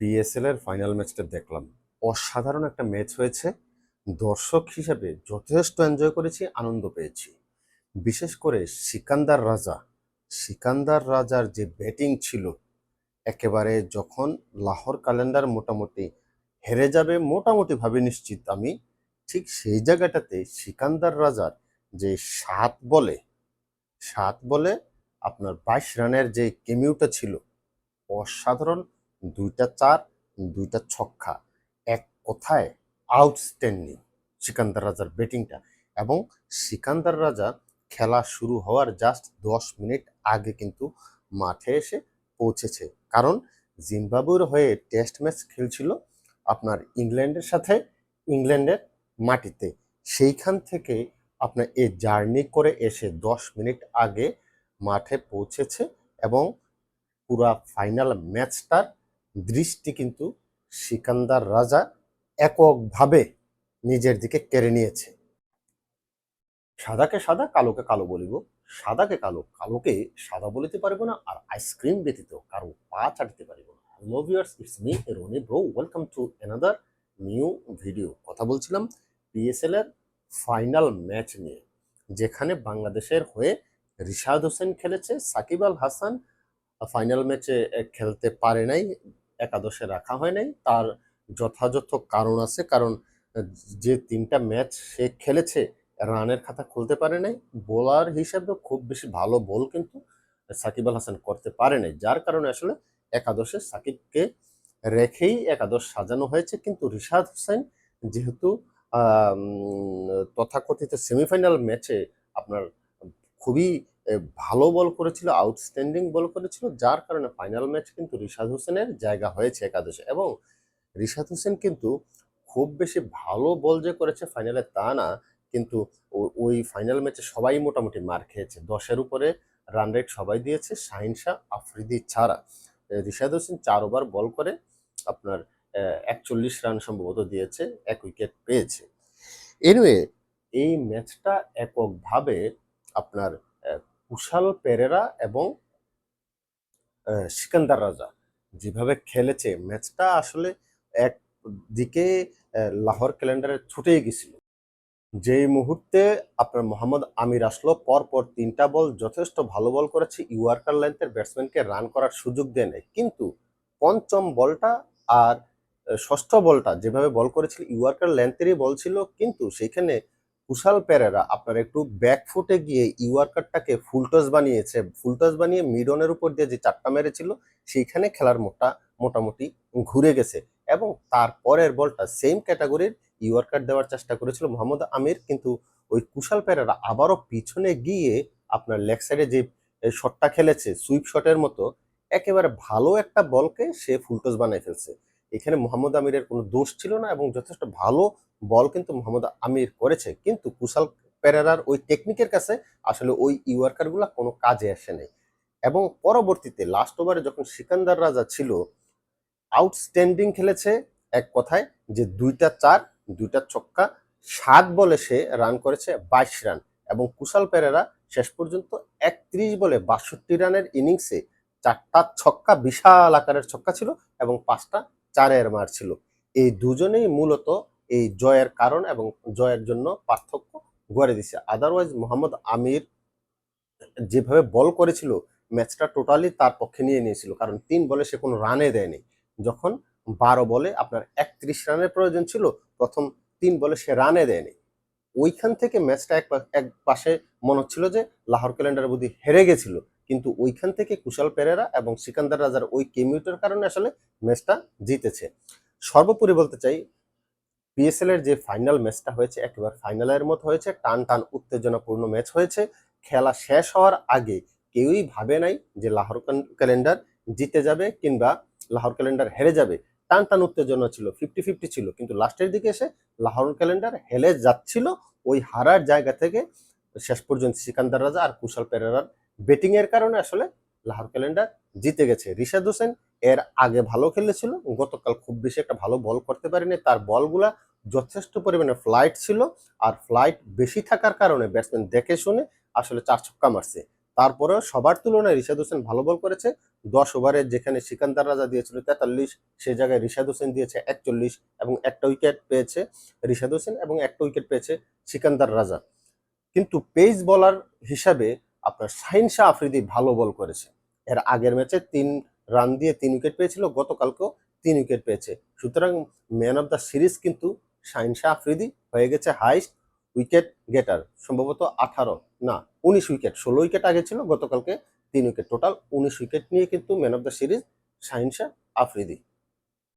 PSL এর final ম্যাচটা দেখলাম। অসাধারণ একটা ম্যাচ হয়েছে। দর্শক হিসাবে যথেষ্ট এনজয় করেছি, আনন্দ পেয়েছি। বিশেষ করে সিকান্দার রাজা। সিকান্দার রাজার যে ব্যাটিং ছিল, একেবারে যখন লাহোর ক্যালেন্ডার মোটামুটি হেরে যাবে মোটামুটি ভাবে নিশ্চিত আমি, ঠিক সেই জায়গাটাতে সিকান্দার রাজার যে সাত বলে সাত বলে আপনার বাইশ রানের যে কেমিউটা ছিল, অসাধারণ দুইটা চার, দুইটা ছক্কা, এক কথায়? আউটস্ট্যান্ডিং সিকান্দার রাজার ব্যাটিংটা এবং সিকান্দার রাজা খেলা শুরু হওয়ার জাস্ট দশ মিনিট আগে কিন্তু মাঠে এসে পৌঁছেছে। কারণ জিম্বাবুয়ের হয়ে টেস্ট ম্যাচ খেলছিল আপনার ইংল্যান্ডের সাথে, ইংল্যান্ডের মাটিতে। সেইখান থেকে আপনার এই জার্নি করে এসে দশ মিনিট আগে মাঠে পৌঁছেছে এবং পুরা ফাইনাল ম্যাচটার দৃষ্টি কিন্তু সিকান্দার রাজা এককভাবে নিজের দিকে কেড়ে নিয়েছে। সাদাকে সাদা, কালোকে কালো বলিব। সাদাকে কালো, কালোকে সাদা বলিতে পারব না আর আইসক্রিম ব্যতীত কারও পা চাটিতে পারিব না। Hello viewers it's me Rony bro welcome to another new video কথা বলছিলাম পিএসএল এর ফাইনাল ম্যাচ নিয়ে, যেখানে বাংলাদেশের হয়ে রিশাদ হোসেন খেলেছে, সাকিব আল হাসান ফাইনাল ম্যাচে খেলতে পারে নাই। একাদশে রাখা হয় নাই। তার যথাযথ কারণ আছে, কারণ যে তিনটা ম্যাচ সে খেলেছে, রানের খাতা খুলতে পারে নাই। বোলার হিসেবে খুব বেশি ভালো বল কিন্তু সাকিব আল হাসান করতে পারে নাই। যার কারণে আসলে একাদশে সাকিবকে রেখেই একাদশ সাজানো হয়েছে। কিন্তু রিশাদ হোসেন যেহেতু তথাকথিত সেমিফাইনাল ম্যাচে আপনার খুবই ভালো বল করেছিল আউটস্ট্যান্ডিং বল করেছিল, যার কারণে ফাইনাল ম্যাচ কিন্তু রিশাদ হোসেনের জায়গা হয়েছে একাদশে। এবং রিশাদ হোসেন কিন্তু খুব বেশি ভালো বল যে করেছে ফাইনালে তা না, কিন্তু ওই ফাইনাল ম্যাচে সবাই মোটামুটি মার খেয়েছে। দশের উপরে রান রেট সবাই দিয়েছে, শাহিন শাহ, আফ্রিদি ছাড়া। রিশাদ হোসেন চার ওভার বল করে আপনার একচল্লিশ রান সম্ভবত দিয়েছে, এক উইকেট পেয়েছে। এনিওয়ে এই ম্যাচটা এককভাবে আপনার কুশাল পেরেরা এবং সিকান্দার রাজা যেভাবে খেলেছে ম্যাচটা আসলে একদিকে আহ, লাহোর ক্যালেন্ডারে ছুটে গেছিল। যেই মুহূর্তে আপনার মোহাম্মদ আমির আসলো পর পর তিনটা বল যথেষ্ট ভালো বল করেছে ইউয়ার্কার লেন্থের ব্যাটসম্যানকে রান করার সুযোগ দেয় কিন্তু পঞ্চম বলটা আর ষষ্ঠ বলটা যেভাবে বল করেছিল ইউয়ার্কার লেন্থেরই বল ছিল কিন্তু সেখানে কুশাল পেরেরা, আপনার একটু ব্যাক ফুটে গিয়ে ইউয়ার্কারটাকে ফুলটস বানিয়েছে ফুলটস বানিয়ে মিডনের উপর দিয়ে যে চারটা মেরেছিল, সেইখানে খেলার মোটা মোটামুটি ঘুরে গেছে এবং তারপরের বলটা সেম ক্যাটাগরির ইউয়ার্কার দেওয়ার চেষ্টা করেছিল মোহাম্মদ আমির, কিন্তু ওই কুশাল পেরেরা আবারও পিছনে গিয়ে আপনার লেগ সাইডে যে শটটা খেলেছে সুইপ শটের মতো, একেবারে ভালো একটা বলকে সে ফুলটস বানিয়ে ফেলছে। এখানে মোহাম্মদ আমিরের কোনো দোষ ছিল না এবং যথেষ্ট ভালো বল কিন্তু মোহাম্মদ আমির করেছে। কিন্তু কুশাল পেরেরার ওই টেকনিকের কাছে আসলে ওই ইউয়ার্কারগুলো কোনো কাজে আসে নাই। এবং পরবর্তীতে লাস্ট ওভারে যখন সিকান্দার রাজা ছিল আউটস্ট্যান্ডিং খেলেছে এক কথায় যে দুইটা চার, দুইটা ছক্কা, সাত বলে সে রান করেছে বাইশ রান এবং কুশাল পেরেরা শেষ পর্যন্ত একত্রিশ বলে বাষট্টি রানের ইনিংসে চারটা ছক্কা, বিশাল আকারের ছক্কা ছিল এবং পাঁচটা চারের মার ছিল। এই দুজনেই মূলত এই জয়ের কারণ এবং জয়ের জন্য পার্থক্য গড়ে দিছে। আদারওয়াইজ মোহাম্মদ আমির যেভাবে বল করেছিল, ম্যাচটা টোটালি তার পক্ষে নিয়ে নিয়েছিল। কারণ তিন বলে সে কোনো রানে দেয়নি। যখন বারো বলে আপনার একত্রিশ রানের প্রয়োজন ছিল, প্রথম তিন বলে সে রানে দেয়নি। ওইখান থেকে ম্যাচটা এক এক পাশে মনে হচ্ছিল যে লাহোর ক্যালেন্ডার বুদ্ধি হেরে গেছিল। কিন্তু ওইখান থেকে কুশাল পেরেরা এবং সিকান্দার রাজার ওই কেমিউটের কারণে আসলে ম্যাচটা জিতেছে। সর্বোপরি বলতে চাই পিএসএল এর যে ফাইনাল ম্যাচটা হয়েছে, একেবারে ফাইনালের মতো হয়েছে টান টান উত্তেজনাপূর্ণ ম্যাচ হয়েছে। খেলা শেষ হওয়ার আগে কেউই ভাবে নাই যে লাহোর ক্যালেন্ডার জিতে যাবে কিংবা লাহোর ক্যালেন্ডার হেরে যাবে। টান টান উত্তেজনা ছিল ফিফটি ফিফটি ছিল, কিন্তু লাস্টের দিকে এসে লাহোর ক্যালেন্ডার হেলে যাচ্ছিল ওই হারার জায়গা থেকে শেষ পর্যন্ত সিকান্দার রাজা আর কুশাল পেরেরার ব্যাটিং এর কারণে আসলে লাহোর ক্যালেন্ডার জিতে গেছে। রিশাদ হোসেন এর আগে ভালো খেলেছিল, গতকাল খুব বেশি একটা ভালো বল করতে পারেনি। তার বলগুলা যথেষ্ট পরিমাণে ফ্লাইট ছিল আর ফ্লাইট বেশি থাকার কারণে ব্যাটসম্যান দেখে শুনে আসলে চার ছক্কা মারছে। তারপরে সবার তুলনায় রিশাদ হোসেন ভালো বল করেছে। দশ ওভারে যেখানে সিকান্দার রাজা দিয়েছিল তেতাল্লিশ, সে জায়গায় রিশাদ হোসেন দিয়েছে একচল্লিশ এবং একটা উইকেট পেয়েছে রিশাদ হোসেন এবং একটা উইকেট পেয়েছে সিকান্দার রাজা। কিন্তু পেস বলার হিসাবে আপনার শাহিন শাহ আফ্রিদি ভালো বল করেছে। এর আগের ম্যাচে তিন রান দিয়ে তিন উইকেট পেয়েছিল, গতকালকেও তিন উইকেট পেয়েছে। সুতরাং ম্যান অফ দ্য সিরিজ কিন্তু শাহিন শাহ আফ্রিদি হয়ে গেছে হাইস্ট উইকেট গেটার, সম্ভবত আঠারো, না, উনিশ উইকেট, ষোলো উইকেট আগে ছিল, গতকালকে তিন উইকেট। টোটাল উনিশ উইকেট নিয়ে কিন্তু man of the series Shaheen Shah Afridi.